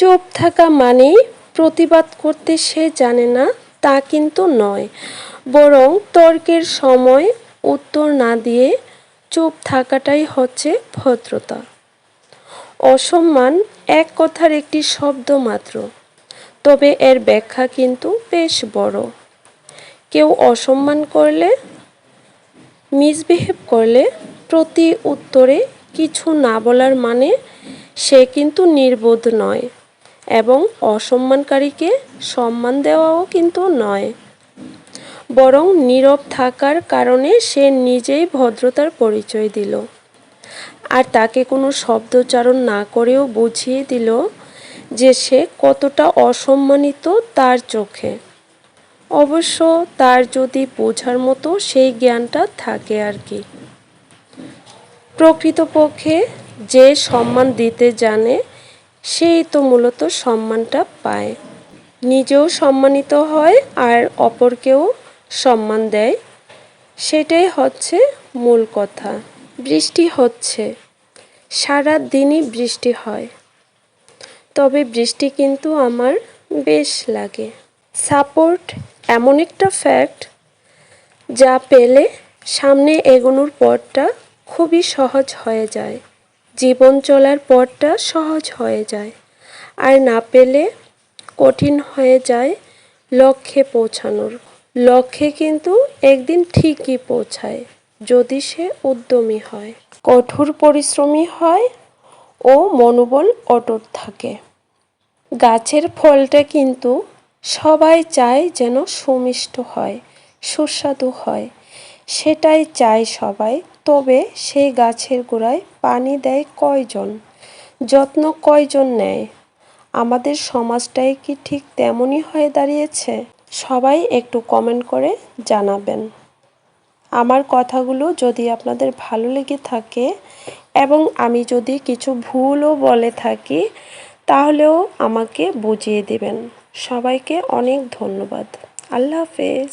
চুপ থাকা মানেই প্রতিবাদ করতে সে জানে না, তা কিন্তু নয়। বরং তর্কের সময় উত্তর না দিয়ে চুপ থাকাটাই হচ্ছে ভদ্রতা। অসম্মান এক কথার একটি শব্দ মাত্র। তবে এর ব্যাখ্যা কিন্তু বেশ বড়। কেউ অসম্মান করলে, মিসবিহেভ করলে প্রতি উত্তরে কিছু না বলার মানে সে কিন্তু নির্বোধ নয়। এবং অসম্মানকারীকে সম্মান দেওয়াও কিন্তু নয়। বরং নীরব থাকার কারণে সে নিজেই ভদ্রতার পরিচয় দিল। আর তাকে কোনো শব্দোচ্চারণ না করেও বুঝিয়ে দিল যে সে কতটা অসম্মানিত তার চোখে। অবশ্য তার যদি বোঝার মতো সেই জ্ঞানটা থাকে আর কি। প্রকৃতপক্ষে যে সম্মান দিতে জানে সেই তো মূলত সম্মানটা পায়। নিজেও সম্মানিত হয় আর অপরকেও সম্মান দেয়। সেটাই হচ্ছে মূল কথা। বৃষ্টি হচ্ছে। সারা দিনই বৃষ্টি হয়। তবে বৃষ্টি কিন্তু আমার বেশ লাগে। সাপোর্ট এমন একটা ফ্যাক্ট যা পেলে সামনে এগোনোর পথটা খুবই সহজ হয়ে যায়। জীবন চলার পথটা সহজ হয়ে যায় আর না পেলে কঠিন হয়ে যায় লক্ষ্যে পৌঁছানোর। লক্ষ্যে কিন্তু একদিন ঠিকই পৌঁছায় যদি সে উদ্যমী হয়। কঠোর পরিশ্রমী হয় ও মনোবল অটুট থাকে। গাছের ফলটা কিন্তু সবাই চায় যেন সুমিষ্ট হয়, সুস্বাদু হয়, সেটাই চায় সবাই তবে সেই গাছের গোড়ায় পানি দেয় কয়জন? যত্ন কয়জন নেয়? আমাদের সমাজটাই কি ঠিক তেমনই হয়ে দাঁড়িয়েছে? সবাই একটু কমেন্ট করে জানাবেন। আমার কথাগুলো যদি আপনাদের ভালো লেগে থাকে এবং আমি যদি কিছু ভুলও বলে থাকি, তাহলেও আমাকে বুঝিয়ে দেবেন। সবাইকে অনেক ধন্যবাদ। আল্লাহ হাফেজ।